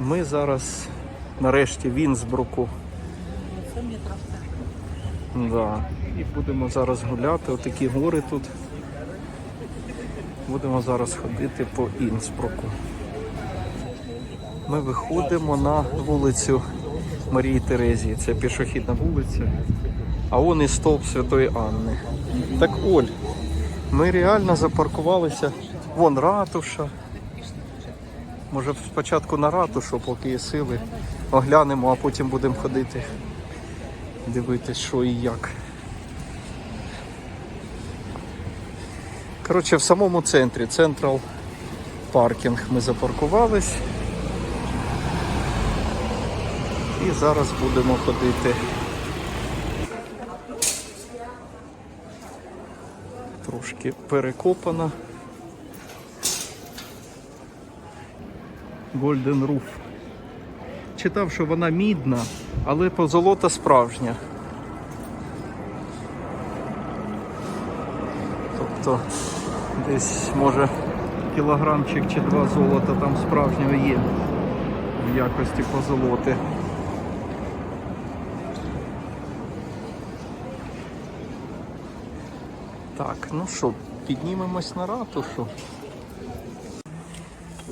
Ми зараз нарешті в Інсбруку. Да. І будемо зараз гуляти. Отакі гори тут. Будемо зараз ходити по Інсбруку. Ми виходимо на вулицю Марії Терезії. Це пішохідна вулиця. А он і стовп Святої Анни. Так Оль, ми реально запаркувалися. Вон ратуша. Може спочатку на ратушу, поки є сили. Оглянемо, а потім будемо ходити. Дивитись, що і як. Коротше, в самому центрі, Централ паркінг ми запаркувались. І зараз будемо ходити. Трошки перекопана. Golden Roof. Читав, що вона мідна, але позолота справжня. Тобто десь може кілограмчик чи два золота там справжнього є в якості позолоти. Так, ну що, піднімемось на ратушу.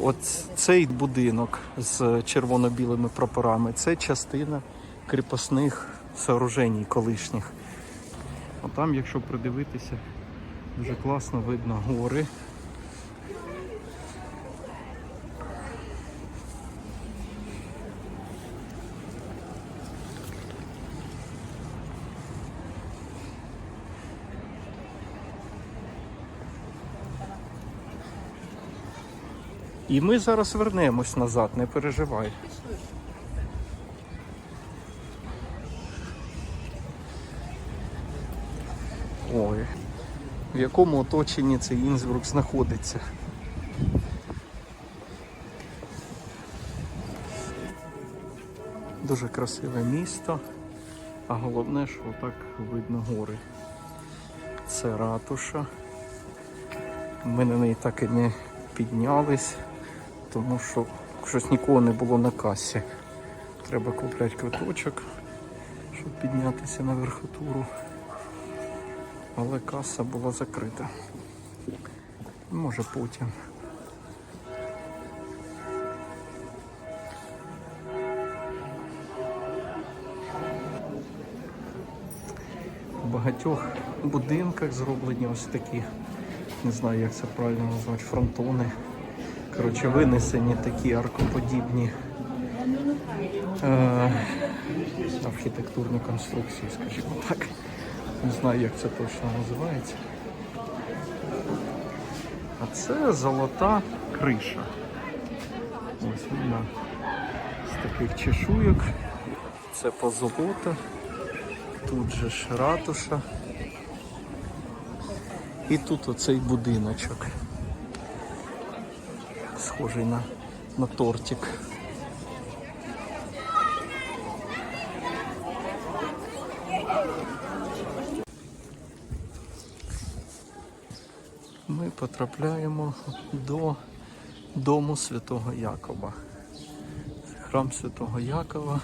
От цей будинок з червоно-білими прапорами це частина кріпосних сооружень колишніх. А там, якщо придивитися, дуже класно видно гори. І ми зараз вернемось назад, не переживай. Ой, в якому оточенні цей Інсбрук знаходиться. Дуже красиве місто, а головне, що так видно гори. Це ратуша. Ми на неї так і не піднялись, тому що щось нікого не було на касі. Треба купляти квиточок, щоб піднятися на верхотуру. Але каса була закрита. Може потім. В багатьох будинках зроблені ось такі, не знаю як це правильно назвати, фронтони. Коротше, винесені такі аркоподібні е, архітектурні конструкції, скажімо так. Не знаю, як це точно називається. А це золота криша. Ось вона з таких чешуйок. Це позолота. Тут же ж ратуша. І тут оцей будиночок. Схожий на, на тортик. Ми потрапляємо до дому святого Якова. Храм святого Якова.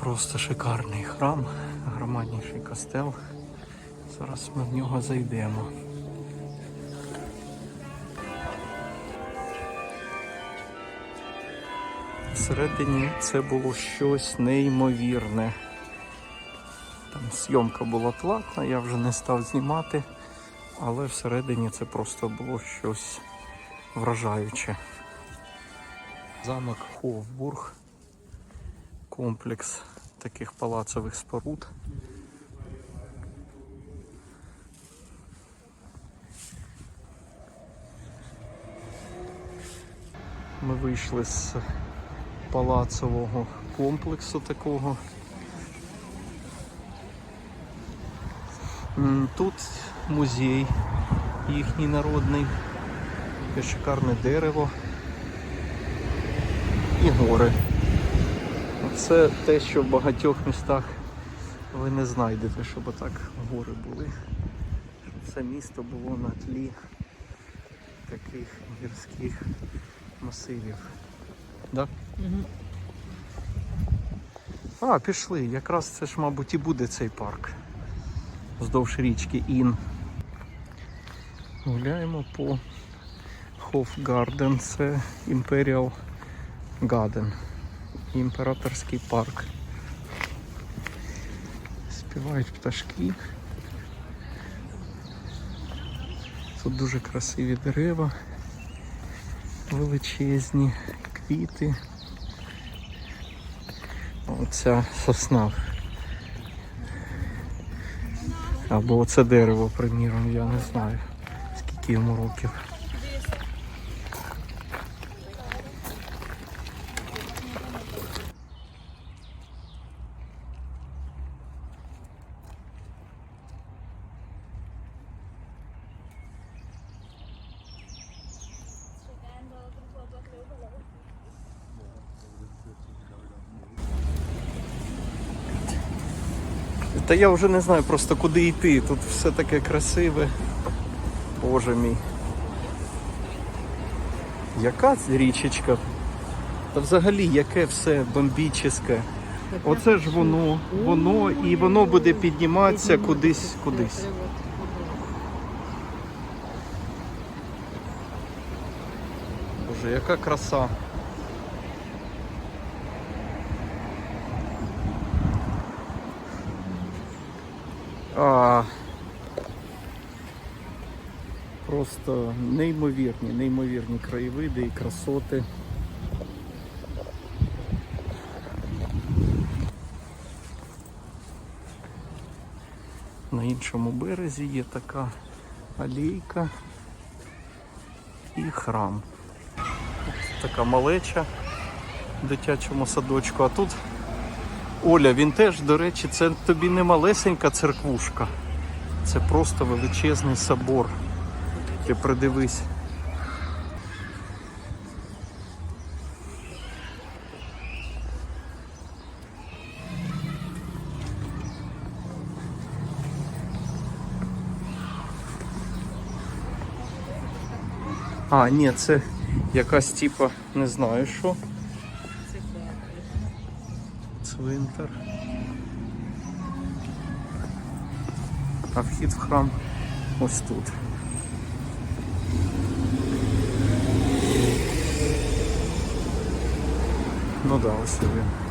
Просто шикарний храм, громадніший костел. Зараз ми в нього зайдемо. Всередині це було щось неймовірне. Там зйомка була платна, я вже не став знімати, але всередині це просто було щось вражаюче. Замок Ховбург, комплекс таких палацових споруд. Ми вийшли з палацового комплексу такого. Тут музей їхній народний, таке шикарне дерево і гори. Це те, що в багатьох містах ви не знайдете, щоб так гори були. все місто було на тлі таких гірських масивів. Да? Угу. А, пішли. Якраз це ж, мабуть, і буде цей парк. Вздовж річки Ін. Гуляємо по Хофгарден. Це Imperial Garden. Імператорський парк. Співають пташки. Тут дуже красиві дерева, величезні квіти. Оця сосна. Або оце дерево, приміром, я не знаю, скільки йому років. Та я вже не знаю просто куди йти. Тут все таке красиве. Боже мій. Яка річечка? Та взагалі яке все бомбічне. Оце ж воно, воно, і воно буде підніматися кудись, кудись. Боже, яка краса. А, просто неймовірні, неймовірні краєвиди і красоти. На іншому березі є така алейка і храм. Така малеча в дитячому садочку, а тут Оля, він теж, до речі, це тобі не малесенька церквушка. Це просто величезний собор. Ти придивись. А, ні, це якась типа, не знаю що. Цвинтар. А вхід в храм ось тут. Ну да, ось він.